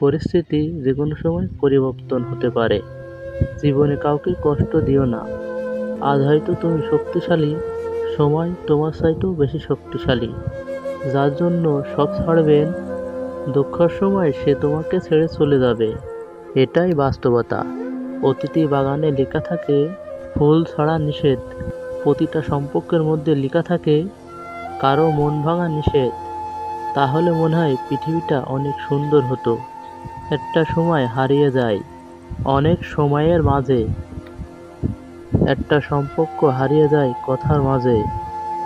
পরিস্থিতি যে কোনো সময় পরিবর্তন হতে পারে। জীবনে কাউকে কষ্ট দিও না। আজ হয়তো তুমি শক্তিশালী, সময় তোমার চাইতেও বেশি শক্তিশালী। যার জন্য সব ছাড়বেন, দুঃখের সময় সে তোমাকে ছেড়ে চলে যাবে। এটাই বাস্তবতা। অতিথি বাগানে লেখা থাকে, ফুল ছাড়া নিষেধ। প্রতিটা সম্পর্কের মধ্যে লেখা থাকে, কারও মন ভাঙা নিষেধ। তাহলে মনে হয় পৃথিবীটা অনেক সুন্দর হতো। একটা সময় হারিয়ে যায়, অনেক সময়ের মাঝে। একটা সম্পর্ক হারিয়ে যায় কথার মাঝে।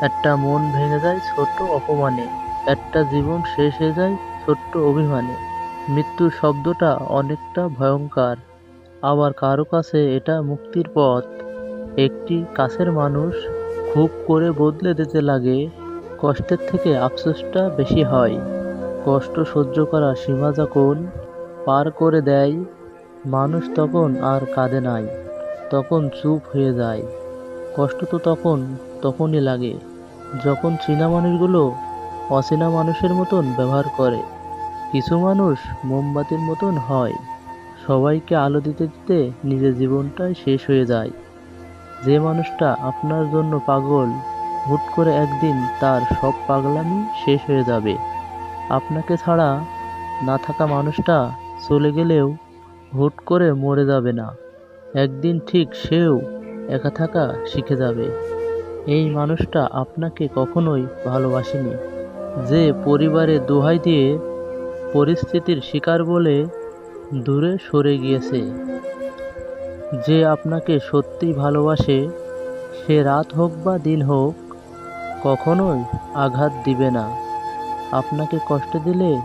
একটা মন ভেঙে যায় ছোট্ট অপমানে। একটা জীবন শেষ হয়ে যায় ছোট্ট অভিমানে। মৃত্যু শব্দটা অনেকটা ভয়ঙ্কর। আবার কারও কাছে এটা মুক্তির পথ। একটি কাছের মানুষ খুব করে বদলে দিতে লাগে, কষ্টের থেকে আফসোসটা বেশি হয়। কষ্ট সহ্য করা সীমা যখন পার করে দেয়, মানুষ তখন আর কাঁদে নাই, তখন চুপ হয়ে যায়। কষ্ট তো তখন, তখনই লাগে। যখন চীনা মানুষগুলো অচেনা মানুষের মতন ব্যবহার করে, কিছু মানুষ মোমবাতির মতন হয়। সবাইকে আলো দিতে দিতে নিজের জীবনটাই শেষ হয়ে যায়। যে মানুষটা আপনার জন্য পাগল, হুট করে একদিন তার সব পাগলামি শেষ হয়ে যাবে। আপনাকে ছাড়া না থাকা মানুষটা চলে গেলেও হুট করে মরে যাবে না। একদিন ঠিক সেও একা থাকা শিখে যাবে। এই মানুষটা আপনাকে কখনোই ভালোবাসেনি। যে পরিবারে দোহাই দিয়ে পরিস্থিতির শিকার বলে দূরে সরে গিয়েছে। যে আপনাকে সত্যি ভালোবাসে, সে রাত হোক বা দিন হোক, কখনোই আঘাত দিবে না। আপনাকে কষ্ট দিলে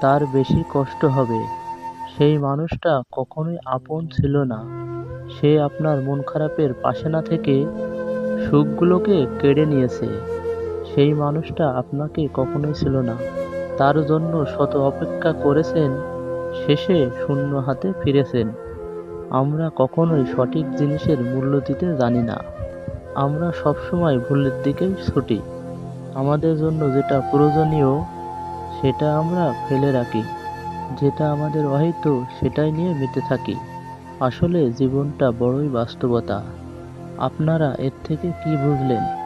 তার বেশি কষ্ট হবে। সেই মানুষটা কখনোই আপন ছিল না। সে আপনার মন খারাপের পাশে না থেকে সুখগুলোকে কেড়ে নিয়েছে। সেই মানুষটা আপনাকে কখনোই ছিল না। তার জন্য শত অপেক্ষা করেছেন, শেষে শূন্য হাতে ফিরেছেন। আমরা কখনোই সঠিক জিনিসের মূল্য দিতে জানি না। আমরা সবসময় ভুলের দিকেই ছুটি। আমাদের জন্য যেটা প্রয়োজনীয়, সেটা আমরা ফেলে রাখি। যেটা আমাদের অহিত সেটাই নিয়ে মেতে থাকি। আসলে জীবনটা বড়ই বাস্তবতা। আপনারা এর থেকে কি বুঝলেন?